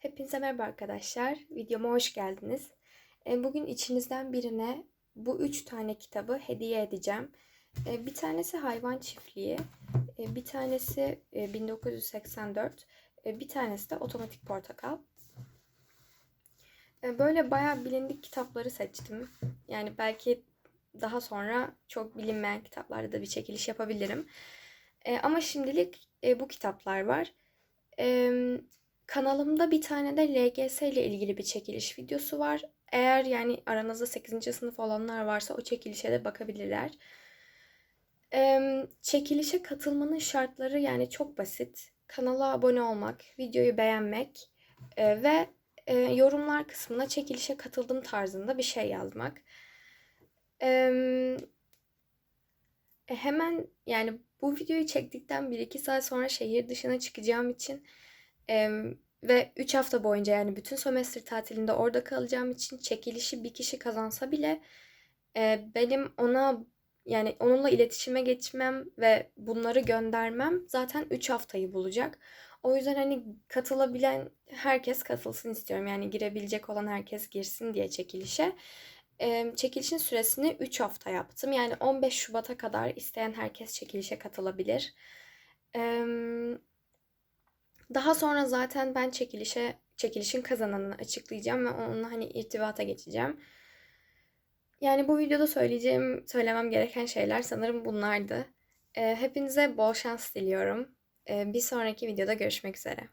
Hepinize merhaba arkadaşlar. Videoma hoş geldiniz. E, Bugün içinizden birine bu üç tane kitabı hediye edeceğim. E, Bir tanesi Hayvan Çiftliği, e, bir tanesi e, 1984, e, bir tanesi de Otomatik Portakal. Böyle bayağı bilindik kitapları seçtim. Yani belki daha sonra çok bilinmeyen kitaplarda da bir çekiliş yapabilirim. Ama şimdilik bu kitaplar var. Kanalımda bir tane de LGS ile ilgili bir çekiliş videosu var. Eğer yani aranızda 8. sınıf olanlar varsa o çekilişe de bakabilirler. Eee, Çekilişe katılmanın şartları yani çok basit. Kanala abone olmak, videoyu beğenmek e, ve e, yorumlar kısmına çekilişe katıldım tarzında bir şey yazmak. Eee, e, hemen yani bu videoyu çektikten 1-2 saat sonra şehir dışına çıkacağım için ve 3 hafta boyunca yani bütün sömestr tatilinde orada kalacağım için çekilişi bir kişi kazansa bile e, benim ona yani onunla iletişime geçmem ve bunları göndermem zaten 3 haftayı bulacak. O yüzden hani katılabilen herkes katılsın istiyorum. Yani girebilecek olan herkes girsin diye çekilişe. Em, çekilişin süresini 3 hafta yaptım. Yani 15 Şubat'a kadar isteyen herkes çekilişe katılabilir. Em, daha sonra zaten ben çekilişe çekilişin kazananını açıklayacağım ve onunla hani irtibata geçeceğim. Yani bu videoda söyleyeceğim, söylemem gereken şeyler sanırım bunlardı. Ee, hepinize bol şans diliyorum. Ee, bir sonraki videoda görüşmek üzere.